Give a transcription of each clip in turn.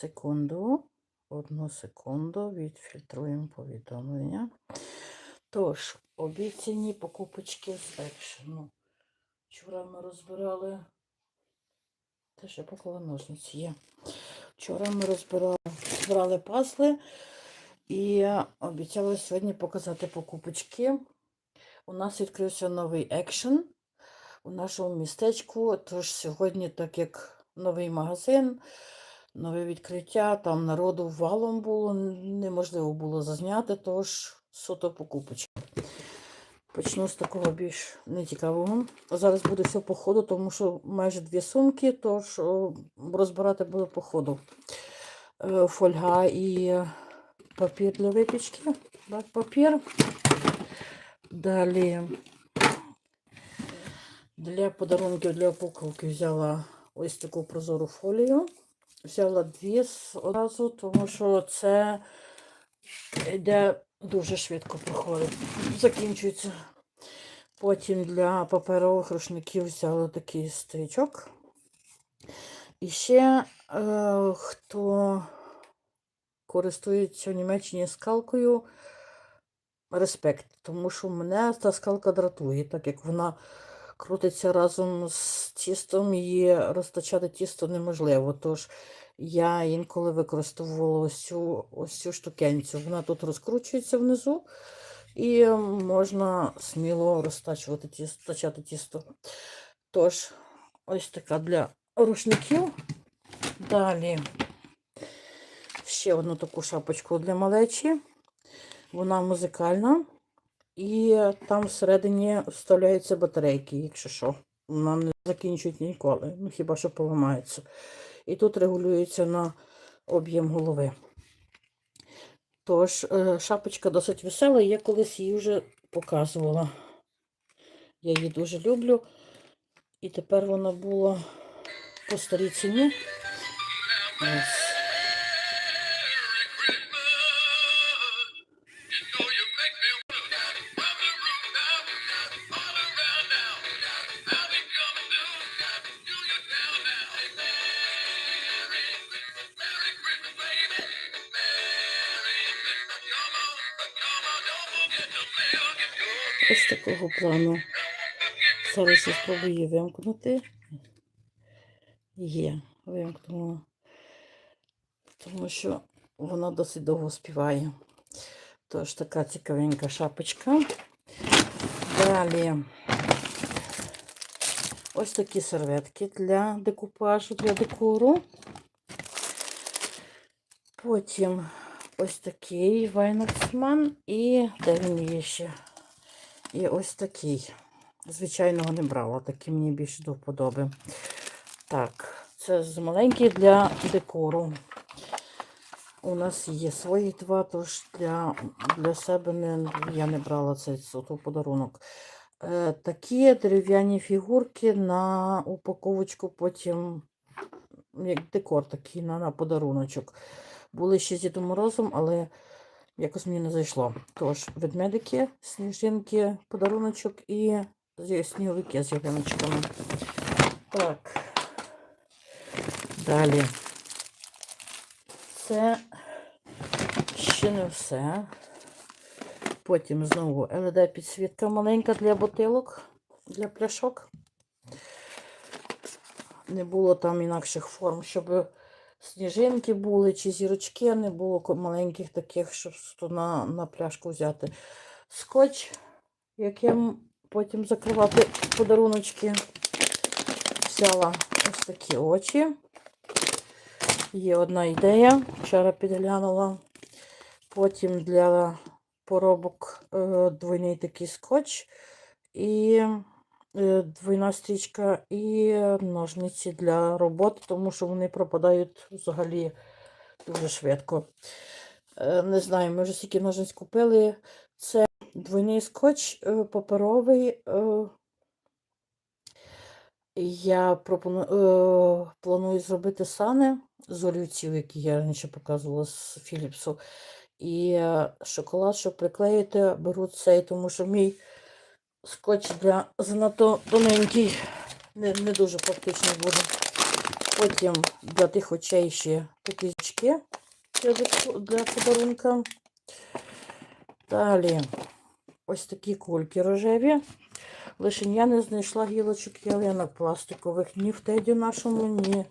Секунду. Одну секунду. Відфільтруємо повідомлення. Тож, обіцяні покупочки з екшену. Вчора ми розбирали. Те, поклала ножниці є. Вчора ми розбирали збирали пазли і обіцяла сьогодні показати покупочки. У нас відкрився новий екшен у нашому містечку. Тож сьогодні, так як новий магазин, нове відкриття, там народу валом було, неможливо було зазняти, тож суто покупочки. Почну з такого більш нецікавого. Зараз буде все по ходу, тому що майже дві сумки, тож розбирати буду по ходу. Е, Фольга і папір для випічки. Так, папір. Далі для подарунків для упаковки взяла ось таку прозору фолію. Взяла дві одразу, тому що це йде дуже швидко проходить. Закінчується. Потім для паперових рушників взяла такий стрічок. І ще е, хто користується в Німеччині скалкою, респект, тому що мене та скалка дратує, так як вона крутиться разом з тістом, її розтачати тісто неможливо. Тож я інколи використовувала ось цю, ось цю штукенцю. Вона тут розкручується внизу, і можна сміло розтачувати тісто, тісто. Тож, ось така для рушників. Далі ще одну таку шапочку для малечі. Вона музикальна. І там всередині вставляються батарейки, якщо що. Вона не закінчують ніколи, ну хіба що поламається. І тут регулюється на об'єм голови. Тож, е, шапочка досить весела, я колись її вже показувала. Я її дуже люблю. І тепер вона була по старій ціні. Ось. Такого плану. Зараз я спробую вимкнути. Є, вимкнула. Тому що вона досить довго співає. Тож така цікавенька шапочка. Далі ось такі серветки для декупажу, для декору. Потім ось такий Вайнаксман і де він є ще? І ось такий. Звичайного не брала, такий мені більше до вподоби. Так, це з маленький для декору. У нас є свої два, тож для, для себе не, я не брала цей подарунок. Е, такі дерев'яні фігурки на упаковочку, потім як декор такий на, на подаруночок. Були ще з Дідом Морозом, але якось мені не зайшло. Тож, ведмедики, сніжинки, подаруночок і сніговики з ялиночками. Так. Далі. Це ще не все. Потім знову LED підсвітка маленька для бутилок, для пляшок. Не було там інакших форм, щоб сніжинки були чи зірочки, не було маленьких таких, щоб на, на пляшку взяти. Скотч, яким потім закривати подаруночки. Взяла ось такі очі. Є одна ідея, вчора підглянула. Потім для поробок е, двойний такий скотч і двойна стрічка, і ножниці для роботи, тому що вони пропадають взагалі дуже швидко. Е, Не знаю, ми вже стільки ножниць купили. Це двойний скотч е, паперовий. е, Я пропоную, е, планую зробити сани з олівців, які я раніше показувала з Філіпсу. І е, шоколад, щоб приклеїти, беру цей, тому що мій скотч для занадто тоненький, не, не дуже практичний буде. Потім для тих очей ще такі гілочки для, подарунка. Далі ось такі кульки рожеві. Лише я не знайшла гілочок ялинок пластикових ні в теді нашому, ні,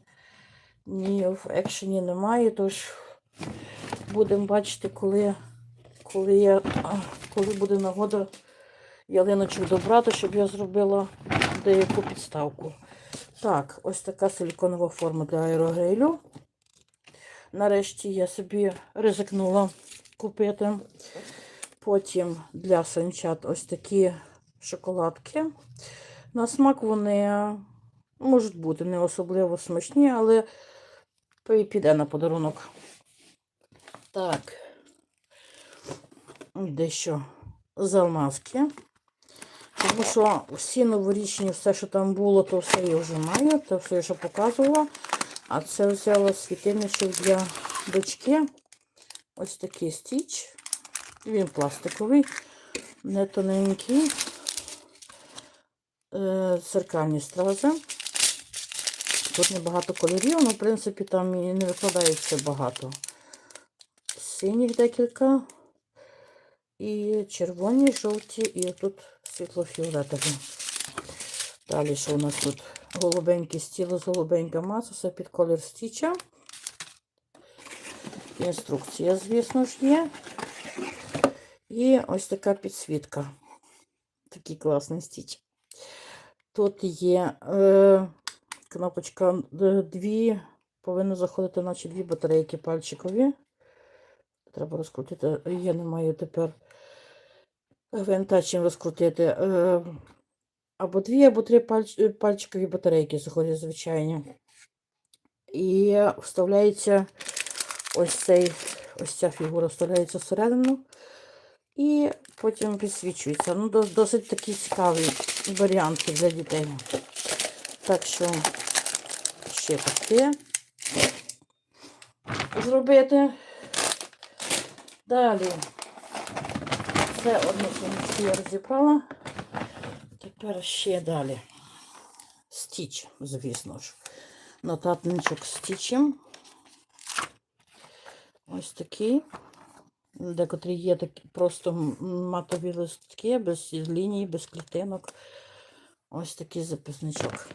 ні в екшені немає. Тож будемо бачити, коли, коли, я, коли буде нагода ялиночок добрати, щоб я зробила деяку підставку. Так, ось така силіконова форма для аерогрилю. Нарешті я собі ризикнула купити. Потім для санчат ось такі шоколадки. На смак вони можуть бути не особливо смачні, але піде на подарунок. Так, дещо залмазки. Тому що всі новорічні, все, що там було, то все я вже маю, то все, що показувала. А це взяла світильничок для дочки. Ось такий стіч. Він пластиковий, не тоненький. Е, Церкальні стрази. Тут небагато кольорів, але, в принципі, там і не викладається багато. Синіх декілька. І червоні, жовті, і тут світло-фіолетові. Далі що у нас тут? Голубенький стіло з голубенька маса, все під колір стіча. Інструкція, звісно ж, є. І ось така підсвітка. Такий класний стіч. Тут є е, кнопочка д- дві, повинно заходити, наче дві батарейки пальчикові. Треба розкрутити. Я не маю тепер гвинта чим розкрутити. Е, або дві, або три пальч, е, пальчикові батарейки заходять звичайні. І вставляється ось цей, ось ця фігура вставляється всередину. І потім підсвічується. Ну, досить такий цікавий варіант для дітей. Так що ще таке зробити. Далі. Це одну сумочку я розібрала. Тепер ще далі. Стіч, звісно ж. Нотатничок стічем. Ось такий. Декотрі є такі просто матові листки, без ліній, без клітинок. Ось такий записничок.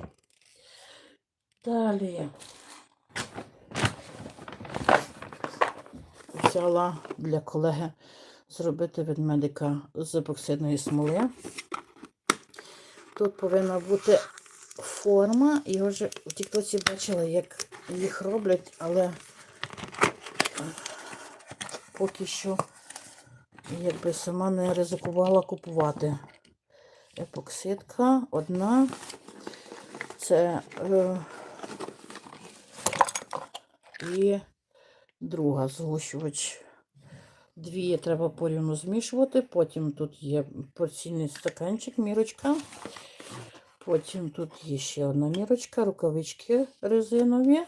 Далі взяла для колеги зробити ведмедика з епоксидної смоли. Тут повинна бути форма. Я вже в тіктоці бачила, як їх роблять, але поки що якби сама не ризикувала купувати. Епоксидка одна. Це е, і друга згущувач. Дві треба порівну змішувати. Потім тут є порційний стаканчик, мірочка. Потім тут є ще одна мірочка, рукавички резинові.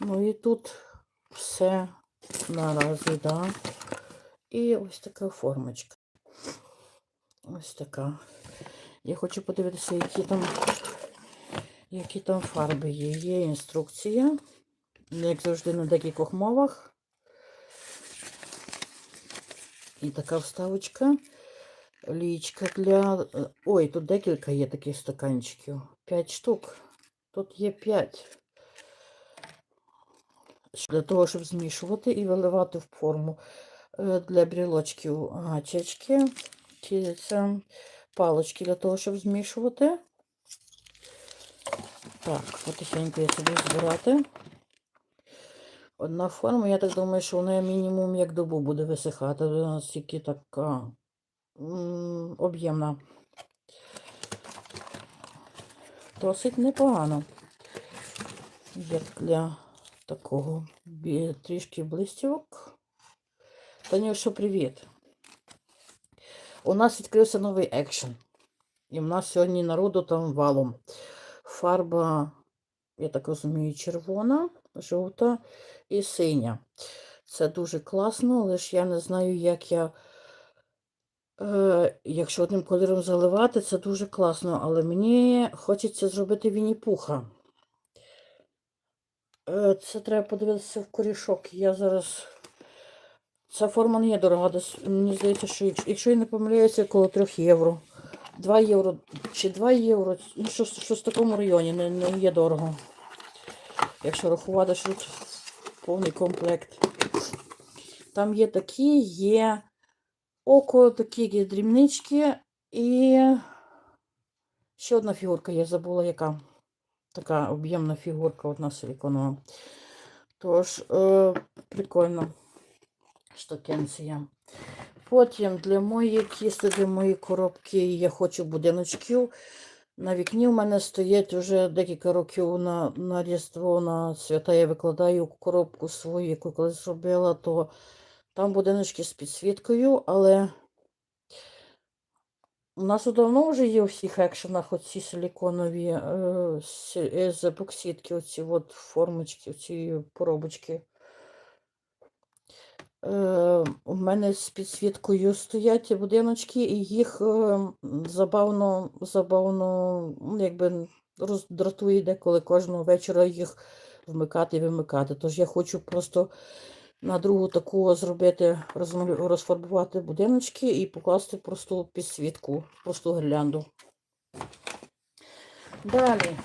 Ну і тут все наразі, да. І ось така формочка. Ось така. Я хочу подивитися, які там, які там фарби є. Є інструкція, як завжди, на декількох мовах. І така вставочка. Лічка для. е, Ой, тут декілька є таких стаканчиків. П'ять штук. Тут є п'ять. Для того, щоб змішувати і виливати в форму Е, для брілочків гачечки. Це палочки для того, щоб змішувати. Так, потихеньку я собі збирати. Одна форма, я так думаю, що вона мінімум як добу буде висихати, наскільки така м, об'ємна. Досить непогано. Як для такого трішки блистівок. Танюша, привіт. У нас відкрився новий екшен. І в нас сьогодні народу там валом. Фарба, я так розумію, червона, жовта і синя. Це дуже класно, ж я не знаю, як я. Е, якщо одним кольором заливати, це дуже класно, але мені хочеться зробити Вінні-Пуха. Е, Це треба подивитися в корішок. Я зараз. Ця форма не є дорога. Мені здається, що якщо я не помиляюся, коло 3 євро. 2 євро чи 2 євро, ну щось, щось в такому районі не, не є дорого. Якщо рахувати, що повний комплект. Там є такі, є око, такі є дрібнички і ще одна фігурка, я забула яка. Така об'ємна фігурка одна силіконова. Тож, е, прикольно. Штукенція. Потім для моєї кісти, для моєї коробки я хочу будиночків. На вікні в мене стоять вже декілька років на, на Різдво, на свята я викладаю коробку свою, яку колись зробила, то там будиночки з підсвіткою, але у нас давно вже є у всіх екшенах оці силіконові е, е, з епоксидки, оці от формочки, оці поробочки. Е, у мене з підсвіткою стоять будиночки, і їх е, забавно, забавно, ну, якби роздратує деколи кожного вечора їх вмикати і вимикати. Тож я хочу просто на другу таку зробити, розфарбувати будиночки і покласти просту підсвітку, просту гірлянду. Далі.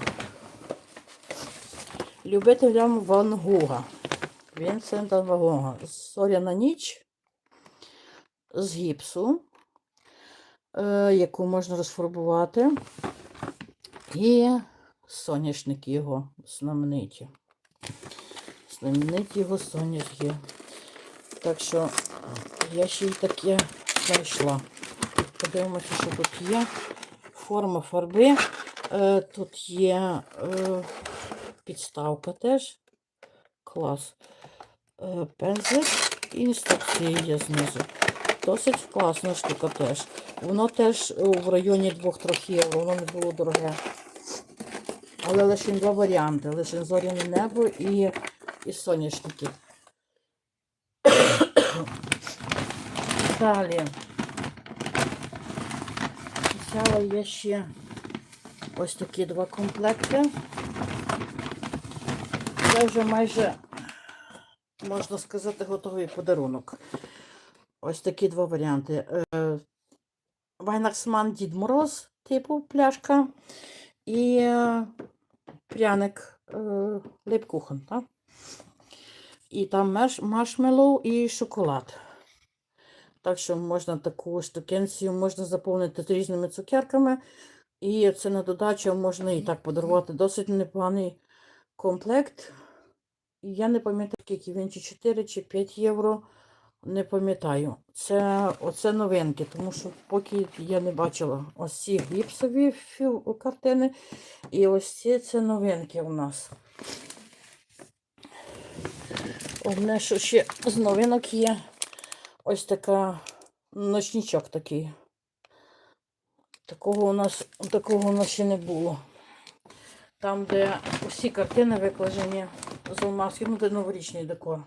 Любителям Ван Гога. Вінсента Ван Гога. Зоряна ніч з гіпсу, е, яку можна розфарбувати. І соняшники його знамениті. Знамениті його соняшки. Так що я ще й таке знайшла. Подивимося, що тут є. Форма фарби. Е, тут є е, підставка теж. Клас. Е, пензлик і інструкції є знизу. Досить класна штука теж. Воно теж е, в районі 2-3 євро, воно не було дороге. Але лише два варіанти. Лише зоряне небо і, і соняшники. Далі. Взяла я ще ось такі два комплекти. Це вже майже, можна сказати, готовий подарунок. Ось такі два варіанти. Е, Вайнаксман Дід Мороз, типу пляшка, і е, пряник е, так? І там маршмеллоу і шоколад. Так що можна таку штукенцію можна заповнити різними цукерками. І це на додачу можна і так подарувати. Досить непоганий комплект. Я не пам'ятаю, скільки він, чи 4, чи 5 євро. Не пам'ятаю. Це оце новинки, тому що поки я не бачила ось ці гіпсові картини. І ось ці це новинки у нас. Одне, що ще з новинок є ось така ночничок такий. Такого у нас, такого у нас ще не було. Там, де усі картини викладені з алмазки, ну де новорічний декор.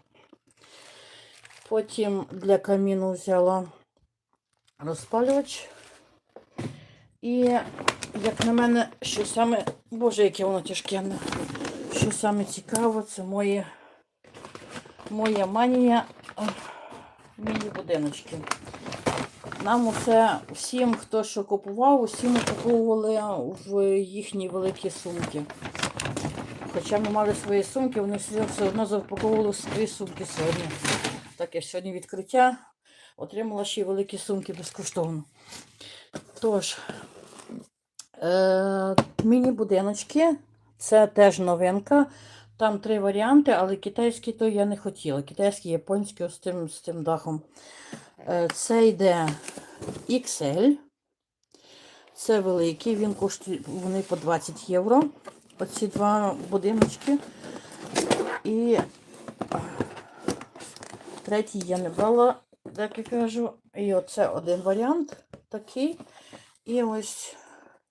Потім для каміну взяла розпалювач. І, як на мене, що саме, боже, яке воно тяжкенне. Що саме цікаво, це моє, моя манія міні-будиночки. Нам оце всім, хто що купував, усім купували в їхні великі сумки. Хоча ми мали свої сумки, вони все одно запаковували свої сумки сьогодні. Таке сьогодні відкриття. Отримала ще й великі сумки безкоштовно. Тож, е- міні-будиночки. Це теж новинка. Там три варіанти, але китайський то я не хотіла. Китайський, японський з тим, з тим дахом. Е, Це йде XL. Це великий, він коштує вони по 20 євро. Оці два будиночки. І третій я не брала, так я кажу. І оце один варіант такий. І ось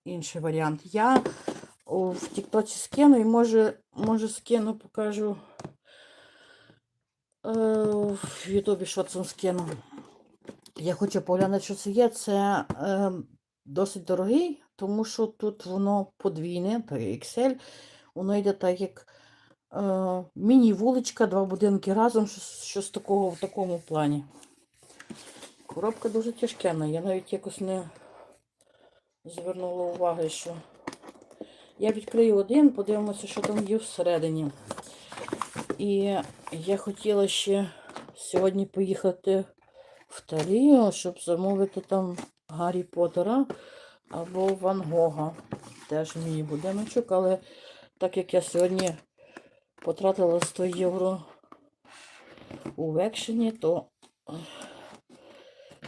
інший варіант. Я в Тіктоці скину і може, може скину, покажу. Е, в Ютубі що це скину. Я хочу поглянути, що це є. Це е, досить дорогий, тому що тут воно подвійне, то є XL, воно йде так, як е, міні-вуличка, два будинки разом, щось, щось такого в такому плані. Коробка дуже тяжкена. Я навіть якось не звернула уваги, що я відкрию один, подивимося, що там є всередині. І я хотіла ще сьогодні поїхати в Тарію, щоб замовити там Гаррі Поттера або Ван Гога. Теж мій будиночок, але так як я сьогодні потратила 100 євро у векшені, то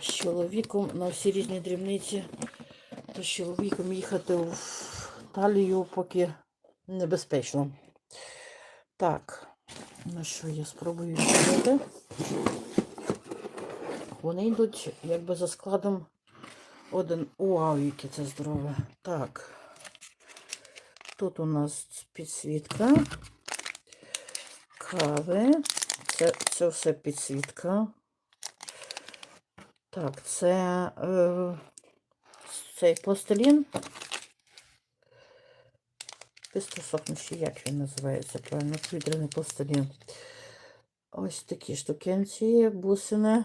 з чоловіком на всі різні дрібниці, то з чоловіком їхати в Талію поки небезпечно. Так, ну що, я спробую відкрити. Вони йдуть якби за складом один. Вау, яке це здорове. Так. Тут у нас підсвітка. Кави. Це, це все підсвітка. Так, це е, цей пластилін. Пистосохнущий, як він називається, правильно, повітряний пластилін. Ось такі штукенці, бусини.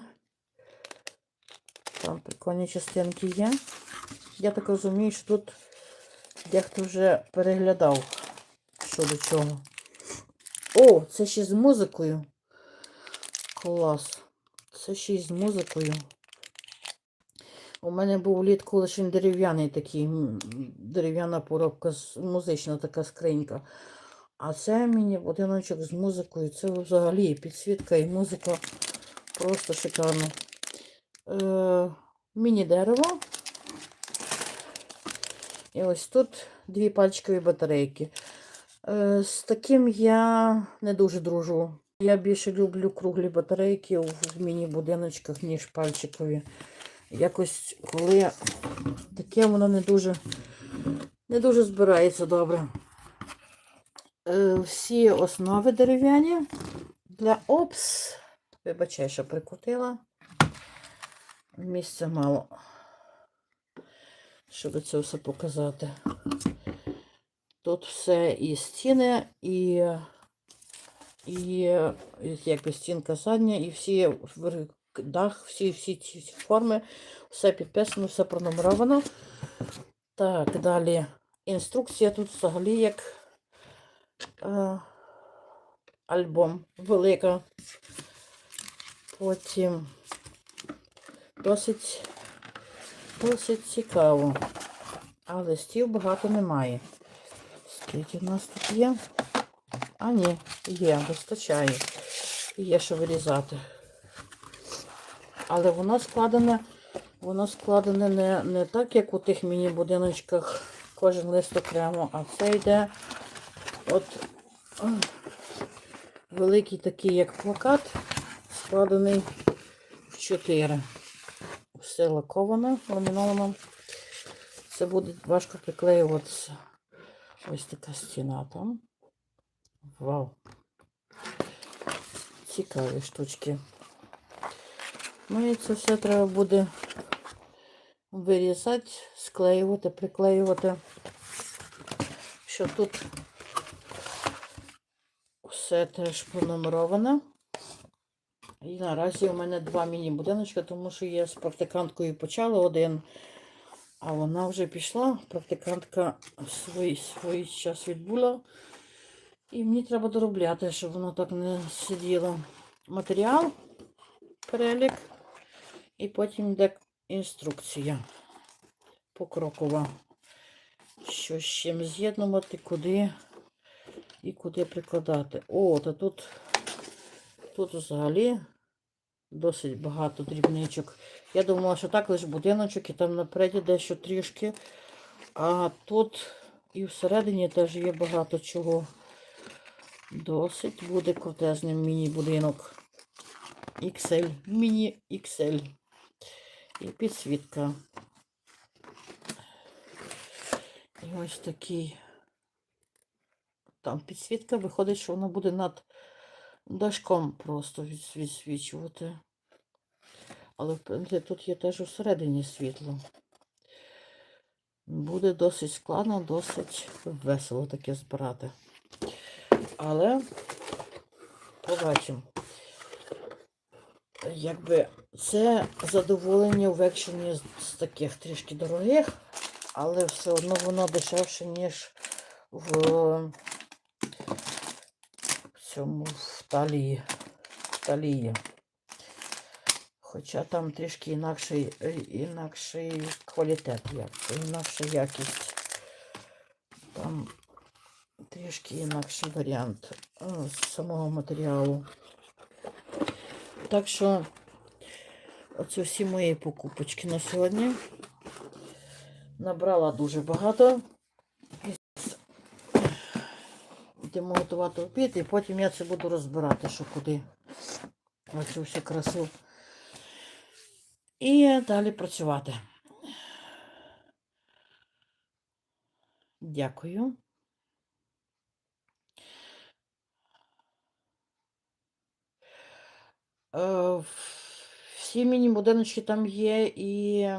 Там прикольні частинки є. Я так розумію, що тут дехто вже переглядав, що до чого. О, це ще з музикою. Клас. Це ще й з музикою. У мене був влітку лише дерев'яний такий, дерев'яна поробка, музична така скринька. А це мені будиночок з музикою. Це взагалі підсвітка і музика. Просто шикарно. Е, міні-дерево. І ось тут дві пальчикові батарейки. Е, з таким я не дуже дружу. Я більше люблю круглі батарейки в міні-будиночках, ніж пальчикові. Якось, коли таке воно не дуже, не дуже збирається добре. Е, всі основи дерев'яні для опс. Вибачай, що прикрутила. Місця мало, щоб це все показати. Тут все і стіни, і, і, якби стінка задня, і всі дах, всі, всі ці форми, все підписано, все пронумеровано. Так, далі. Інструкція тут взагалі як е, альбом велика. Потім досить, досить цікаво. А листів багато немає. Скільки в нас тут є? А, ні, є, вистачає. Є що вирізати. Але воно складене, воно складене не, не так, як у тих міні-будиночках, кожен лист окремо, а це йде от великий такий, як плакат, складений в чотири. Все лаковане, ламіновано. Це буде важко приклеюватися. Ось така стіна там. Вау. Цікаві штучки. Ну і це все треба буде вирізати, склеювати, приклеювати. Що тут все теж пронумероване. І наразі у мене два міні-будиночки, тому що я з практиканткою почала один, а вона вже пішла. Практикантка свій, свій час відбула. І мені треба доробляти, щоб воно так не сиділо. Матеріал, перелік, і потім йде інструкція покрокова. Що з чим з'єднувати, куди і куди прикладати. О, та тут, тут взагалі досить багато дрібничок. Я думала, що так лише будиночок і там напереді дещо трішки. А тут і всередині теж є багато чого. Досить буде крутезний міні-будинок. XL, міні-XL. І підсвітка. І ось такий. Там підсвітка виходить, що вона буде над дашком просто відс- відсвічувати. Але в принципі, тут є теж усередині світло. Буде досить складно, досить весело таке збирати. Але побачимо. Якби це задоволення в екшені з, таких трішки дорогих, але все одно воно дешевше, ніж в цьому в талії. В талії. Хоча там трішки інакший, е, інакший квалітет, інакша якість. Там трішки інакший варіант е, самого матеріалу. Так що оце всі мої покупочки на сьогодні. Набрала дуже багато. Йдемо готувати обід, і потім я це буду розбирати, що куди. Оцю всю красу. І далі працювати. Дякую. Е, Всі міні-будиночки там є і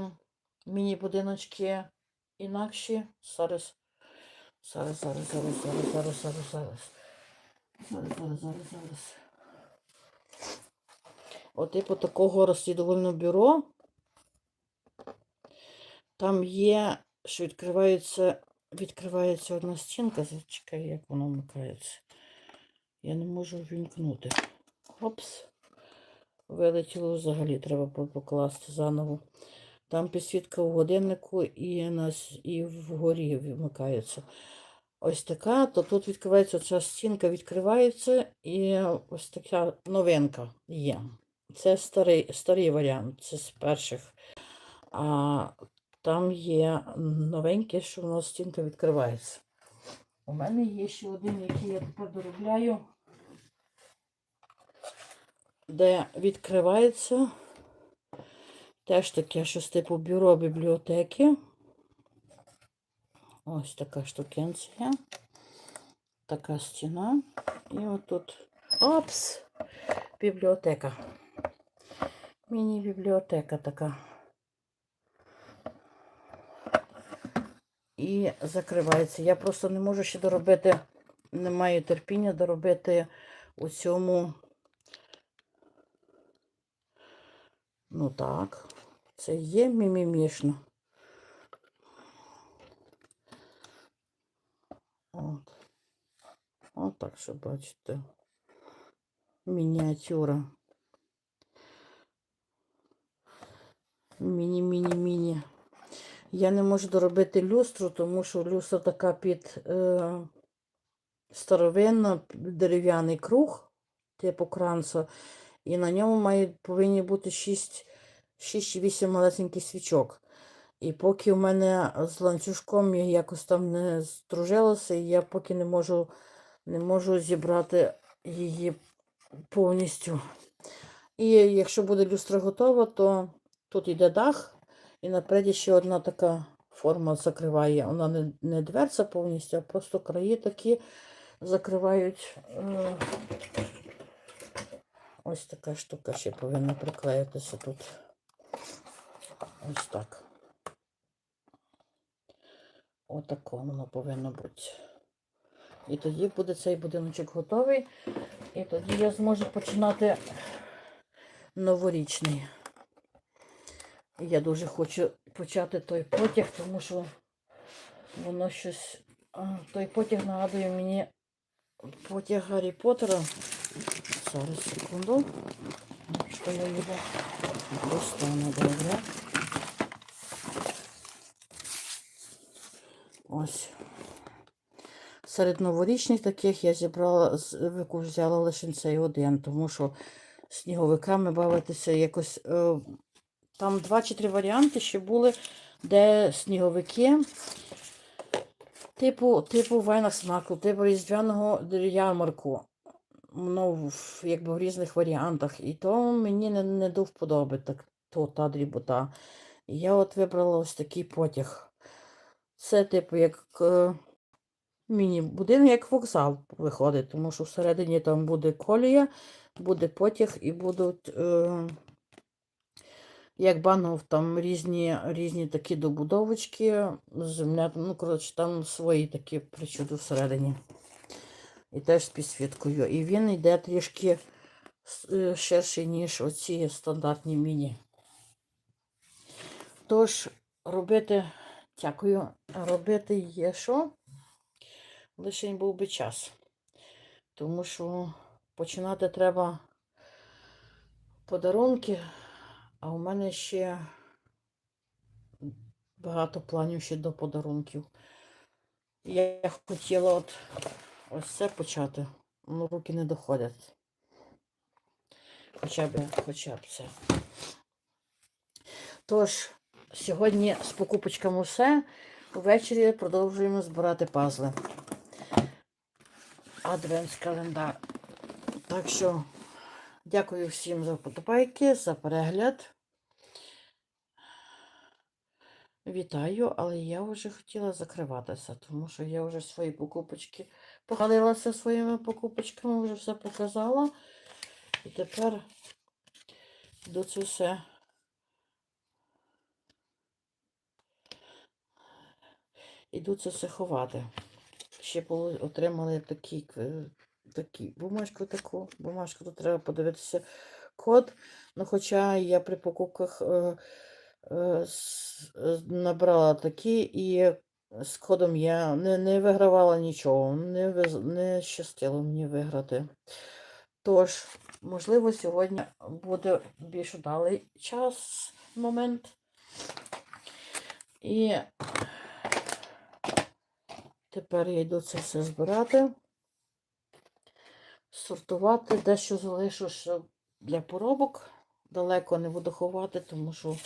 міні-будиночки інакші. Зараз. Зараз, зараз, зараз, зараз, зараз, зараз, зараз. Зараз, зараз, зараз, зараз. От типу такого розслідувального бюро. Там є, що відкривається, відкривається одна стінка. Зачекай, як воно вмикається. Я не можу ввімкнути. Опс. Вилетіло взагалі, треба покласти заново. Там підсвітка у годиннику і, на, с- і вгорі вмикається. Ось така, то тут відкривається ця стінка, відкривається, і ось така новинка є. Це старий, старий варіант, це з перших. А там є новеньке, що воно стінка відкривається. У мене є ще один, який я тепер доробляю, де відкривається теж таке щось типу бюро бібліотеки. Ось така штукенція. Така стіна. І отут. Опс! Бібліотека. Міні-бібліотека така. І закривається. Я просто не можу ще доробити, не маю терпіння доробити у цьому. Ну так, це є мімімішно. От. От так, що бачите. Мініатюра. Міні-міні-міні. Я не можу доробити люстру, тому що люстра така під е, старовинна, дерев'яний круг, типу кранца, і на ньому має, повинні бути 6-8 малесеньких свічок. І поки в мене з ланцюжком якось там не здружилося, і я поки не можу, не можу зібрати її повністю. І якщо буде люстра готова, то тут йде дах, і напереді ще одна така форма закриває. Вона не, не дверця повністю, а просто краї такі закривають. е, Ось така штука ще повинна приклеїтися тут. Ось так. Отако воно повинно бути. І тоді буде цей будиночок готовий. І тоді я зможу починати новорічний. Я дуже хочу почати той потяг, тому що воно щось. Той потяг нагадує мені потяг Гаррі Поттера. Зараз секунду. Що я його достану добре. Ось. Серед новорічних таких я зібрала, з- взяла лише цей один, тому що сніговиками бавитися якось. Е, там два чи три варіанти ще були, де сніговики, типу, типу вайна смаку, типу різдвяного ярмарку. Ну, якби в різних варіантах. І то мені не, не до вподоби так, то та дрібота. Я от вибрала ось такий потяг. Це, типу, як е, міні-будинок, як вокзал виходить, тому що всередині там буде колія, буде потяг і будуть, е, як банов, там різні, різні такі добудовочки, земля, ну, коротше, там свої такі причуди всередині. І теж з підсвіткою. І він йде трішки е, ширший, ніж оці стандартні міні. Тож, робити, дякую, робити є що? Лише був би час. Тому що починати треба подарунки, а у мене ще багато планів ще до подарунків. Я хотіла от ось це почати, але руки не доходять. Хоча б, хоча б це. Тож, сьогодні з покупочками все. Ввечері продовжуємо збирати пазли. Адвентс-календар. Так що, дякую всім за вподобайки, за перегляд. Вітаю, але я вже хотіла закриватися, тому що я вже свої покупочки похвалилася своїми покупочками, вже все показала. І тепер до це все. Іду це все ховати. Ще отримали такі, такі бумажку таку. Бумажку тут треба подивитися код. Ну, хоча я при покупках е, е, е, набрала такі і з кодом я не, не вигравала нічого, не, не щастило мені виграти. Тож, можливо, сьогодні буде більш удалий час, момент. І тепер я йду це все збирати, сортувати, дещо залишу ще для поробок. Далеко не буду ховати, тому що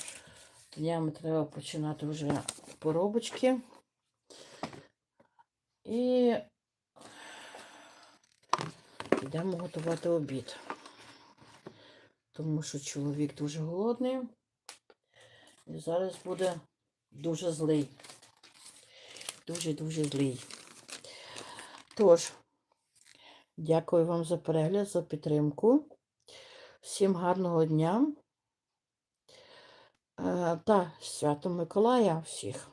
днями треба починати вже поробочки. І йдемо готувати обід. Тому що чоловік дуже голодний. І зараз буде дуже злий. Дуже-дуже злий. Тож, дякую вам за перегляд, за підтримку. Всім гарного дня. Е, Та свято Миколая всіх.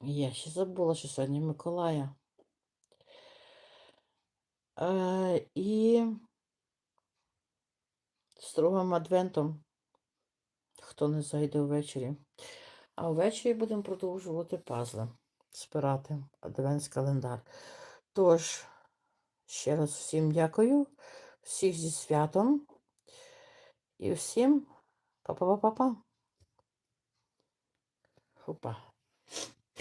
Я ще забула, що сьогодні Миколая. Е, і з другим адвентом, хто не зайде ввечері. А ввечері будемо продовжувати пазли, спирати адвентський календар. Тож, ще раз всім дякую, всіх зі святом і всім па-па-па-па-па. Хопа.